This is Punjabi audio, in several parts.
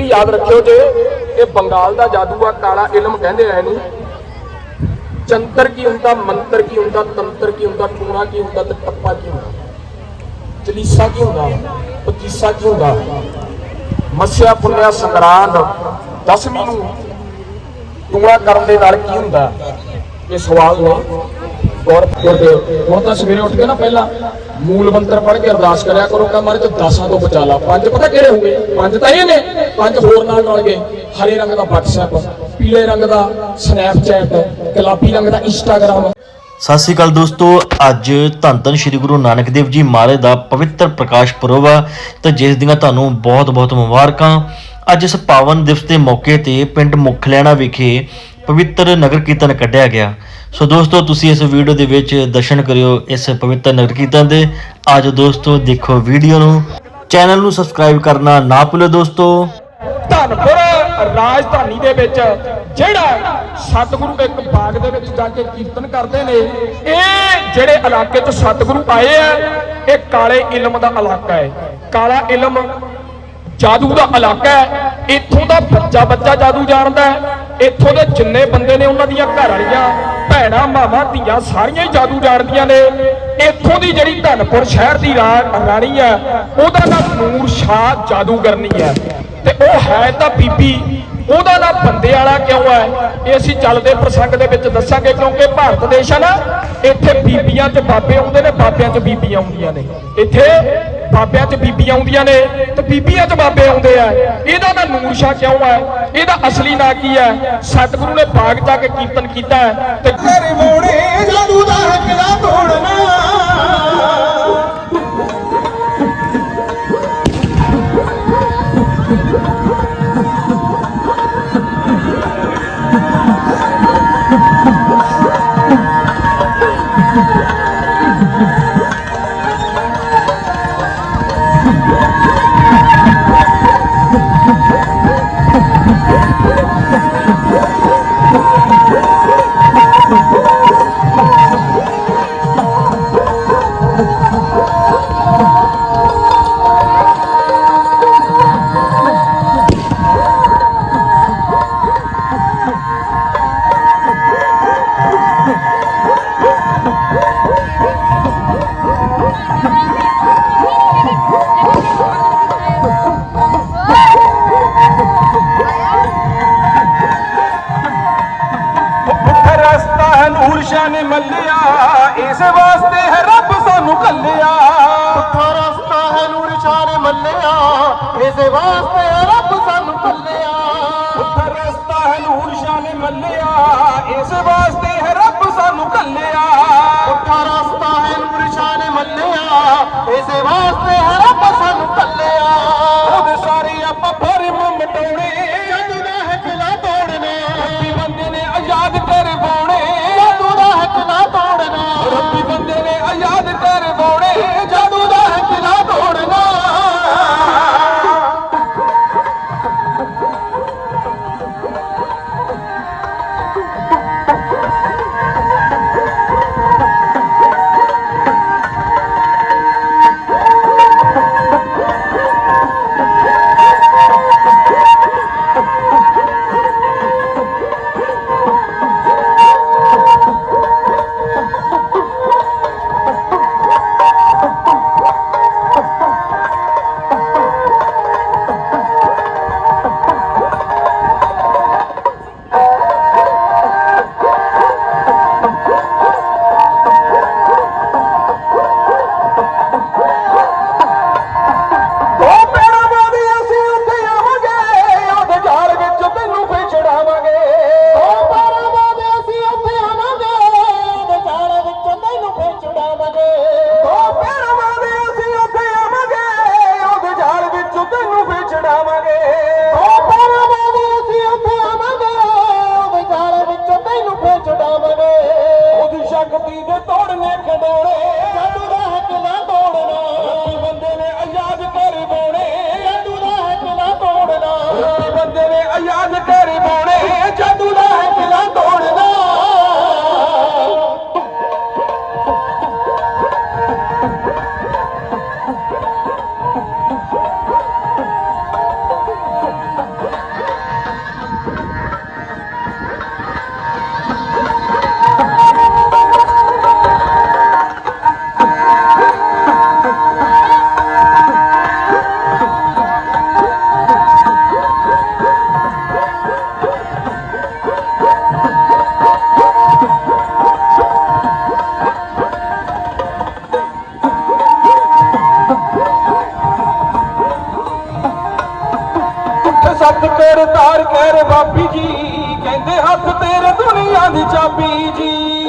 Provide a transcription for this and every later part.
ਵੀ ਯਾਦ ਰੱਖਿਓ ਜੇ ਇਹ ਬੰਗਾਲ ਦਾ ਜਾਦੂ ਆ, ਕਾਲਾ ਇਲਮ ਕਹਿੰਦੇ ਆ ਇਹਨੂੰ। ਚੰਤਰ ਕੀ ਹੁੰਦਾ, ਮੰਤਰ ਕੀ ਹੁੰਦਾ, ਤੰਤਰ ਕੀ ਹੁੰਦਾ, ਟੂਣਾ ਕੀ ਹੁੰਦਾ ਤੇ ਟੱਪਾ ਕੀ ਹੁੰਦਾ? ਚਲੀਸਾ ਕੀ ਹੁੰਦਾ? ਪਚੀਸਾ ਕੀ ਹੁੰਦਾ? ਮੱਸਿਆ, ਪੁੰਨਿਆ, ਸੰਗਰਾਂਦ, ਦਸਵੀਂ ਨੂੰ ਟੂਣਾ ਕਰਨ ਦੇ ਨਾਲ ਕੀ ਹੁੰਦਾ? ਇਹ ਸਵਾਲ ਨੇ। ਗੌਰ ਹੁਣ ਤਾਂ ਸਵੇਰੇ ਉੱਠ ਕੇ ਨਾ ਪਹਿਲਾਂ ਮੂਲ ਮੰਤਰ ਪੜ੍ਹ ਕੇ ਅਰਦਾਸ ਕਰਿਆ ਕਰੋ ਕਿ ਮਾਰੇ ਤੋਂ ਦਸਾਂ ਤੋਂ ਬਚਾ ਲਾ। ਪੰਜ ਪਤਾ ਕਿਹੜੇ ਹੋਗੇ ਪੰਜ ਤਾਂ ਇਹ ਨੇ। ਪੰਜ ਹੋਰ ਨਾਲ ਨਾਲ ਗਏ। ਹਰੇ ਰੰਗ ਦਾ WhatsApp, ਪੀਲੇ ਰੰਗ ਦਾ ਸਨੈਪਚੈਟ ਗੁਲਾਬੀ ਰੰਗ ਦਾ ਇੰਸਟਾਗ੍ਰਾਮ ਸਤਿ ਸ਼੍ਰੀ ਅਕਾਲ ਦੋਸਤੋ, ਅੱਜ ਧੰਨ ਧੰਨ ਸ੍ਰੀ ਗੁਰੂ ਨਾਨਕ ਦੇਵ ਜੀ ਮਹਾਰਾਜ ਦਾ ਪਵਿੱਤਰ ਪ੍ਰਕਾਸ਼ ਪੁਰਬ ਆ ਤੇ ਜਿਸ ਦੀਆਂ ਤੁਹਾਨੂੰ ਬਹੁਤ-ਬਹੁਤ ਮੁਬਾਰਕਾਂ। ਅੱਜ ਇਸ ਪਾਵਨ ਦਿਵਸ ਦੇ ਮੌਕੇ ਤੇ ਪਿੰਡ ਮੁਖਲਿਆਣਾ ਵਿਖੇ ਪਵਿੱਤਰ ਨਗਰ ਕੀਰਤਨ ਕੱਢਿਆ ਗਿਆ। ਸੋ ਦੋਸਤੋ, ਤੁਸੀਂ ਇਸ ਵੀਡੀਓ ਦੇ ਵਿੱਚ ਦਰਸ਼ਨ ਕਰਿਓ ਇਸ ਪਵਿੱਤਰ ਨਗਰ ਕੀਰਤਨ ਦੇ। ਆਜੋ ਦੋਸਤੋ, ਦੇਖੋ ਵੀਡੀਓ ਨੂੰ। ਚੈਨਲ ਨੂੰ ਸਬਸਕ੍ਰਾਈਬ ਕਰਨਾ ਨਾ ਭੁੱਲੋ ਦੋਸਤੋ। ਧਨਪੁਰ ਰਾਜਧਾਨੀ ਦੇ ਵਿੱਚ ਜਿਹੜਾ ਸਤਿਗੁਰੂ ਇੱਕ ਬਾਗ ਦੇ ਵਿੱਚ ਜਾ ਕੇ ਕੀਰਤਨ ਕਰਦੇ ਨੇ, ਇਹ ਜਿਹੜੇ ਇਲਾਕੇ 'ਚ ਸਤਿਗੁਰੂ ਆਏ ਆ, ਇਹ ਕਾਲੇ ਇਲਮ ਦਾ ਇਲਾਕਾ ਹੈ। ਕਾਲਾ ਇਲਮ ਜਾਦੂ ਦਾ ਇਲਾਕਾ ਹੈ। ਇੱਥੋਂ ਦਾ ਬੱਚਾ ਬੱਚਾ ਜਾਦੂ ਜਾਣਦਾ ਹੈ। ਇੱਥੋਂ ਦੇ ਜਿੰਨੇ ਬੰਦੇ ਨੇ ਉਹਨਾਂ ਦੀਆਂ ਘਰ ਵਾਲੀਆਂ, ਭੈਣਾਂ, ਮਾਵਾਂ, ਧੀਆਂ ਸਾਰੀਆਂ ਹੀ ਜਾਦੂ ਜਾਣਦੀਆਂ ਨੇ। ਇੱਥੋਂ ਦੀ ਜਿਹੜੀ ਧਨਪੁਰ ਸ਼ਹਿਰ ਦੀ ਰਾਣੀ ਹੈ, ਉਹਦਾ ਨਾਮ ਨੂਰ ਸ਼ਾਹ ਜਾਦੂਗਰਨੀ ਹੈ। ਤੇ ਉਹ ਹੈ ਤਾਂ ਬੀਬੀ, ਉਹਦਾ ਨਾਮ ਬੰਦੇ ਵਾਲਾ ਕਿਉਂ ਹੈ? ਇਹ ਅਸੀਂ ਚੱਲਦੇ ਪ੍ਰਸੰਗ ਦੇ ਵਿੱਚ ਦੱਸਾਂਗੇ ਕਿਉਂਕਿ ਭਾਰਤ ਦੇਸ਼ ਹੈ ਨਾ, ਇੱਥੇ ਬੀਬੀਆਂ 'ਚ ਬਾਬੇ ਆਉਂਦੇ ਨੇ, ਬਾਬਿਆਂ 'ਚ ਬੀਬੀਆਂ ਆਉਂਦੀਆਂ ਨੇ। ਇੱਥੇ ਬਾਬਿਆਂ 'ਚ ਬੀਬੀਆਂ ਆਉਂਦੀਆਂ ਨੇ ਤੇ ਬੀਬੀਆਂ 'ਚ ਬਾਬੇ ਆਉਂਦੇ ਆ। ਇਹਦਾ ਤਾਂ ਨੂਰ ਸ਼ਾਹ ਕਿਉਂ ਹੈ ਇਹਦਾ ਅਸਲੀ ਨਾਂ ਕੀ ਹੈ ਸਤਿਗੁਰੂ ਨੇ ਬਾਗ ਜਾ ਕੇ ਕੀਰਤਨ ਕੀਤਾ ਹੈ ਤੇ ਤੇਰੇ ਜਾਦੂ ਦਾ ਹੱਕਲਾ ਤੋੜਨਾ ਹੈ ਨੂਰ ਸ਼ਾਹ ਨੇ ਮੱਲਿਆ ਇਸ ਵਾਸਤੇ ਹੈ ਰੱਬ ਸਾਨੂੰ ਕੱਲਿਆ ਪੁੱਠਾ ਰਸਤਾ ਹੈ ਨੂਰ ਸ਼ਾਹ ਨੇ ਮੱਲਿਆ ਇਸ ਵਾਸਤੇ ਹੈ ਰੱਬ ਸਾਨੂੰ ਕੱਲਿਆ ਪੁੱਠਾ ਰਸਤਾ ਹੈ ਨੂਰ ਸ਼ਾਹ ਨੇ ਮੱਲਿਆ ਇਸ ਵਾਸਤੇ ਹੈ ਰੱਬ ਸਾਨੂੰ ਕੱਲਿਆ ਪੁੱਠਾ ਰਸਤਾ ਹੈ ਨੂਰ ਸ਼ਾਹ ਨੇ ਮੱਲਿਆ ਇਸ ਵਾਸਤੇ ਹੈ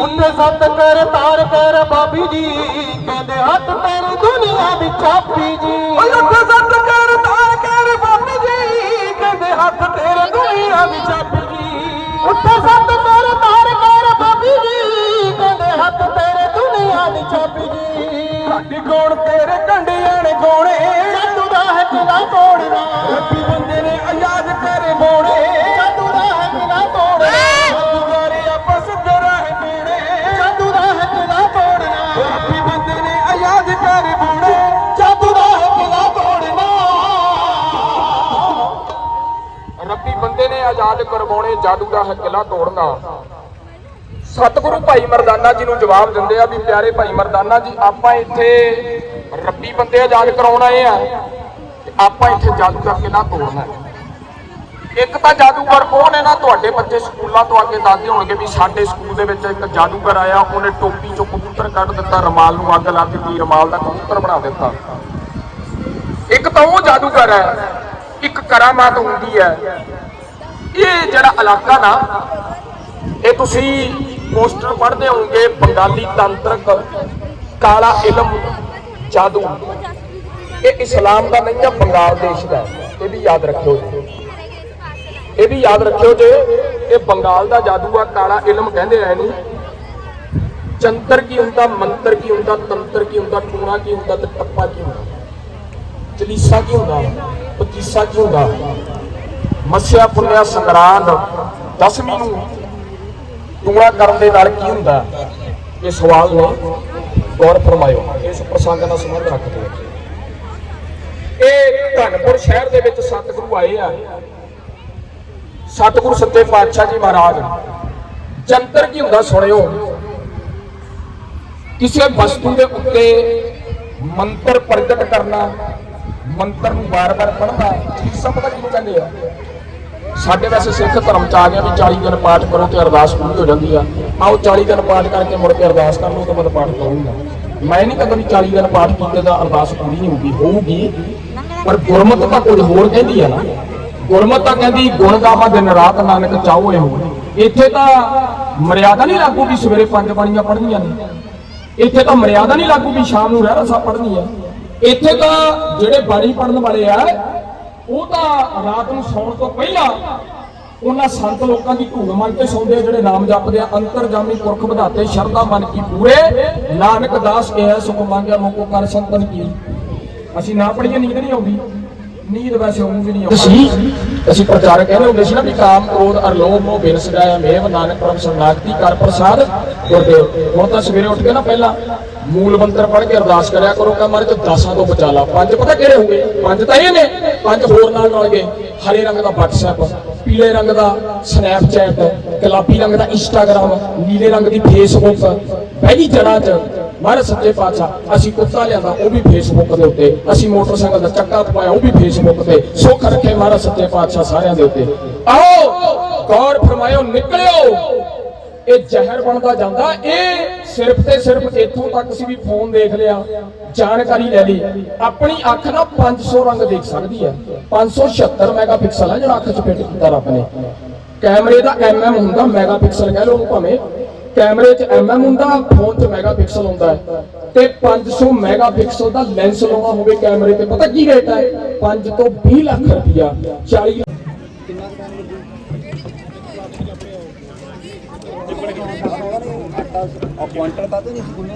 ਉੱਤੇ ਸੱਤ ਕਰ ਤਾਰ ਕਰ ਬਾਬੀ ਜੀ। ਕਹਿੰਦੇ ਹੱਥ ਤੇਰੀ ਦੁਨੀਆ ਦੀ ਚਾਬੀ ਜੀ। ਓਏ ਉੱਥੇ ਸੱਤ ਕਰ ਤਾਰ ਕਹਿ ਬਾਬੀ ਜੀ। ਕਹਿੰਦੇ ਹੱਥ ਤੇਰੇ ਦੁਨੀਆ ਦੀ ਚਾਬੀ ਜੀ। ਉੱਤੇ ਸੱਤ ਕਰ ਤਾਰ ਕਰ ਬਾਬੀ ਜੀ। ਕਹਿੰਦੇ ਹੱਥ ਤੇਰੇ ਦੁਨੀਆ ਦੀ ਚਾਬੀ ਜੀ। ਸਾਡੀ ਗੋਣ ਤੇਰੇ ਕੰਡਿਆਂ ਨੇ ਗੋਣੇ। ਜਾਦੂ ਦਾ ਹੈ ਕਿਲਾ ਤੋੜਨਾ। ਰੱਬੀ ਬੰਦੇ ਨੇ ਆਜ਼ਾਦ ਕਰੇ ਬੋਣੇ ਆਜ਼ਾਦ ਕਰਵਾਉਣੇ ਜਾਦੂ ਦਾ ਹੈ ਤੋੜਨਾ ਸਤਿਗੁਰੂ ਭਾਈ ਮਰਦਾਨਾ ਜੀ ਨੂੰ ਜਵਾਬ ਦਿੰਦੇ ਆ ਵੀ ਪਿਆਰੇ ਭਾਈ ਮਰਦਾਨਾ ਜੀ, ਆਪਾਂ ਇੱਥੇ ਰੱਬੀ ਬੰਦੇ ਆਜ਼ਾਦ ਕਰਾਉਣ ਆਏ ਆ ਤੇ ਆਪਾਂ ਇੱਥੇ ਜਾਦੂ ਦਾ ਕਿਲਾ ਤੋੜਨਾ ਇੱਕ ਤਾਂ ਜਾਦੂਗਰ ਉਹ ਨੇ ਨਾ, ਤੁਹਾਡੇ ਬੱਚੇ ਸਕੂਲਾਂ ਤੋਂ ਆ ਕੇ ਦੱਸਦੇ ਹੋਣਗੇ ਵੀ ਸਾਡੇ ਸਕੂਲ ਦੇ ਵਿੱਚ ਇੱਕ ਜਾਦੂਗਰ ਆਇਆ, ਉਹਨੇ ਟੋਪੀ ਚੋਂ ਕਬੂਤਰ ਕੱਢ ਦਿੱਤਾ, ਰਮਾਲ ਨੂੰ ਅੱਗ ਲਾ ਦਿੱਤੀ, ਰਮਾਲ ਦਾ ਕਬੂਤਰ ਬਣਾ ਦਿੱਤਾ। ਇੱਕ ਤਾਂ ਉਹ ਜਾਦੂਗਰ ਹੈ, ਇੱਕ ਕਰਾਮਾਤ ਹੁੰਦੀ ਹੈ ਇਹ ਜਿਹੜਾ ਇਲਾਕਾ ਨਾ, ਇਹ ਤੁਸੀਂ ਪੋਸਟਰ ਪੜ੍ਹਦੇ ਹੋਵੋਗੇ, ਬੰਗਾਲੀ ਤੰਤਰਕ ਕਾਲਾ ਇਲਮ ਜਾਦੂ। ਇਹ ਇਸਲਾਮ ਦਾ ਨਹੀਂ ਹੈ, ਬੰਗਾਲ ਦੇਸ਼ ਦਾ ਇਹ ਵੀ ਯਾਦ ਰੱਖਿਓ ਜੀ। ਇਹ ਵੀ ਯਾਦ ਰੱਖਿਓ ਜੇ, ਇਹ ਬੰਗਾਲ ਦਾ ਜਾਦੂ ਆ, ਕਾਲਾ ਇਲਮ ਕਹਿੰਦੇ ਆ ਇਹਨੂੰ। ਚੰਤਰ ਕੀ ਹੁੰਦਾ, ਮੰਤਰ ਕੀ ਹੁੰਦਾ, ਤੰਤਰ ਕੀ ਹੁੰਦਾ, ਟੂਣਾ ਕੀ ਹੁੰਦਾ ਤੇ ਟੱਪਾ ਕੀ ਹੁੰਦਾ? ਚਲੀਸਾ ਕੀ ਹੁੰਦਾ? ਪਚੀਸਾ ਕੀ ਹੁੰਦਾ? ਮੱਸਿਆ ਪੁੰਨਿਆ ਸੰਗਰਾਂਦ, ਦਸਵੀਂ ਨੂੰ ਟੂਣਾ ਕਰਨ ਦੇ ਨਾਲ ਕੀ ਹੁੰਦਾ? ਇਹ ਸਵਾਲ ਨੇ ਗੌਰ ਫਰਮਾਇਓ, ਇਸ ਪ੍ਰਸੰਗ ਨਾਲ ਸੰਬੰਧ ਰੱਖਦੇ ਆ ਇਹ ਧਨਪੁਰ ਸ਼ਹਿਰ ਦੇ ਵਿੱਚ ਸਤਿਗੁਰੂ ਆਏ ਆ। ਸਤਿਗੁਰੂ ਸੱਚੇ ਪਾਤਸ਼ਾਹ ਜੀ ਮਹਾਰਾਜ, ਜੰਤਰ ਕੀ ਹੁੰਦਾ ਸੁਣਿਓ? ਕਿਸੇ ਵਸਤੂ ਦੇ ਉੱਤੇ ਮੰਤਰ ਪ੍ਰਗਟ ਕਰਨਾ, ਮੰਤਰ ਨੂੰ ਵਾਰ-ਵਾਰ ਪੜ੍ਹਨਾ, ਠੀਕ ਸਮਝਦਾ ਕਿਹਨੂੰ ਕਹਿੰਦੇ ਆ? ਸਾਡੇ ਵੈਸੇ ਸਿੱਖ ਧਰਮ ਚ ਆ ਗਿਆ ਵੀ 40 ਦਿਨ ਪਾਠ ਕਰੋ ਤੇ ਅਰਦਾਸ ਪੂਰੀ ਹੋ ਜਾਂਦੀ ਆ। ਉਹ 40 ਦਿਨ ਪਾਠ ਕਰਕੇ ਮੁੜ ਕੇ ਅਰਦਾਸ ਕਰ ਲਓ ਤਾਂ ਬਾਅਦ ਪਾਠ ਕਰੂੰਗਾ। ਮੈਂ ਨਹੀਂ ਕਦੇ ਵੀ 40 ਦਿਨ ਪਾਠ ਕੀਤੇ ਦਾ ਅਰਦਾਸ ਪੂਰੀ ਨਹੀਂ ਹੁੰਦੀ, ਹੋਊਗੀ। ਪਰ ਗੁਰਮਤਿ ਤਾਂ ਕੁਝ ਹੋਰ ਕਹਿੰਦੀ ਆ ਨਾ। ਗੁਰਮਤਿ ਤਾਂ ਕਹਿੰਦੀ, ਗੁਣ ਗਾਵਾਂ ਦਿਨ ਰਾਤ ਨਾਨਕ ਚਾਹੋ ਇਹੋ ਇੱਥੇ ਤਾਂ ਮਰਿਆਦਾ ਨਹੀਂ ਲਾਗੂ ਵੀ ਸਵੇਰੇ ਪੰਜ ਬਾਣੀਆਂ ਪੜ੍ਹਨੀਆਂ ਨੇ। ਇੱਥੇ ਤਾਂ ਮਰਿਆਦਾ ਨਹੀਂ ਲਾਗੂ ਵੀ ਸ਼ਾਮ ਨੂੰ ਰਹਿ ਰਸਾ ਪੜ੍ਹਨੀ ਆ। ਇੱਥੇ ਤਾਂ ਜਿਹੜੇ ਬਾਣੀ ਪੜ੍ਹਨ ਵਾਲੇ ਆ ਉਹ ਤਾਂ ਰਾਤ ਨੂੰ ਸੌਣ ਤੋਂ ਪਹਿਲਾਂ ਉਹਨਾਂ ਸੰਤ ਲੋਕਾਂ ਦੀ ਧੂਮ ਮੰਨ ਕੇ ਸੌਂਦੇ ਆ ਜਿਹੜੇ ਨਾਮ ਜਪਦੇ ਆ, ਅੰਤਰਜਾਮੀ ਪੁਰਖ ਵਧਾਤੇ, ਸ਼ਰਧਾ ਮਨ ਕੀ ਪੂਰੇ। ਨਾਨਕ ਦਾਸ ਇਹ ਸੁਖ ਮੰਗਿਆ, ਮੋਕੋ ਕਰ ਸੰਤਨ ਕੀ। ਅਸੀਂ ਨਾ ਪੜੀਏ ਨੀਂਦ ਨਹੀਂ ਆਉਂਦੀ। ਨੀਂਦ ਵੈਸੇ ਉਹ ਵੀ ਨਹੀਂ ਆਉਂਦੀ। ਅਸੀਂ ਪ੍ਰਚਾਰ ਕਹਿੰਦੇ ਹੁੰਦੇ ਸੀ ਨਾ ਵੀ ਕਾਮ, ਕ੍ਰੋਧ ਅਰ ਲੋਭ ਮੋਹ ਬਿਨ ਸਦਾਇਆ ਮੇਵ ਨਾਨਕ ਪ੍ਰਭ ਸਰਨਾਗਤੀ ਕਰ ਪ੍ਰਸਾਦ, ਗੁਰਦੇਵ। ਹੁਣ ਤਾਂ ਸਵੇਰੇ ਉੱਠ ਕੇ ਨਾ ਪਹਿਲਾਂ ਮੂਲ ਮੰਤਰ ਪੜ੍ਹ ਕੇ ਅਰਦਾਸ ਕਰਿਆ ਕਰੋ ਕਿ ਮਾਰੇ ਦਸਾਂ ਤੋਂ ਬਚਾ ਲਾ। ਪੰਜ ਪਤਾ ਕਿਹੜੇ ਹੋਗੇ ਪੰਜ ਤਾਂ ਇਹ ਨੇ, ਪੰਜ ਹੋਰ ਨਾਲ ਰਲ ਗਏ। ਹਰੇ ਰੰਗ ਦਾ WhatsApp, ਪੀਲੇ ਰੰਗ ਦਾ ਸਨੈਪਚੈਟ ਗੁਲਾਬੀ ਰੰਗ ਦਾ ਇੰਸਟਾਗ੍ਰਾਮ ਨੀਲੇ ਰੰਗ ਦੀ ਫੇਸਬੁੱਕ ਪਹਿਲੀ ਜੜਾ 'ਚ। ਮਹਾਰਾਜ ਸੱਚੇ ਪਾਤਸ਼ਾਹ, ਅਸੀਂ ਕੁੱਤਾ ਲਿਆਂਦਾ, ਉਹ ਵੀ ਫੇਸਬੁੱਕ ਦੇ ਉੱਤੇ, ਅਸੀਂ ਮੋਟਰਸਾਈਕਲ ਦਾ ਚੱਕਾ ਪਾਇਆ ਉਹ ਵੀ ਫੇਸਬੁੱਕ ਤੇ। ਸੁੱਖ ਰੱਖੇ ਮਹਾਰਾਜ ਸੱਚੇ ਪਾਤਸ਼ਾਹ ਸਾਰਿਆਂ ਦੇ ਉੱਤੇ। ਆਓ, ਗੌਰ ਫਰਮਾਇਓ, ਨਿਕਲਿਓ। ਇਹ ਜ਼ਹਿਰ ਬਣਦਾ ਜਾਂਦਾ, ਇਹ ਸਿਰਫ ਤੇ ਸਿਰਫ ਇੱਥੋਂ ਤੱਕ ਸੀ ਵੀ ਫੋਨ ਦੇਖ ਲਿਆ, ਜਾਣਕਾਰੀ ਲੈ ਲਈ। ਆਪਣੀ ਅੱਖ ਨਾ 500 ਰੰਗ ਦੇਖ ਸਕਦੀ ਹੈ। 576 ਮੈਗਾਪਿਕਸਲ ਹੈ ਜਿਹੜਾ ਅੱਖ 'ਚ ਫਿੱਟ ਕੀਤਾ ਰੱਬ ਨੇ। ਕੈਮਰੇ ਦਾ ਐਮਐਮ ਹੁੰਦਾ ਮੈਗਾਪਿਕਸਲ ਕਹਿ ਲਓ ਭਾਵੇਂ। ਕੈਮਰੇ 'ਚ ਐਮਐਮ ਹੁੰਦਾ, ਫੋਨ 'ਚ ਮੈਗਾਪਿਕਸਲ ਹੁੰਦਾ ਹੈ। ਤੇ 500 ਮੈਗਾਪਿਕਸਲ ਦਾ ਲੈਂਸ ਲਾਉਣਾ ਹੋਵੇ ਕੈਮਰੇ ਤੇ, ਪਤਾ ਕੀ ਰੇਟ ਹੈ? 5 ਤੋਂ 20 ਲੱਖ ਰੁਪਇਆ 40 ਕੁਆਂਟਲ ਤਾਂ ਨਹੀਂ ਸਕੂਲ ਨੇ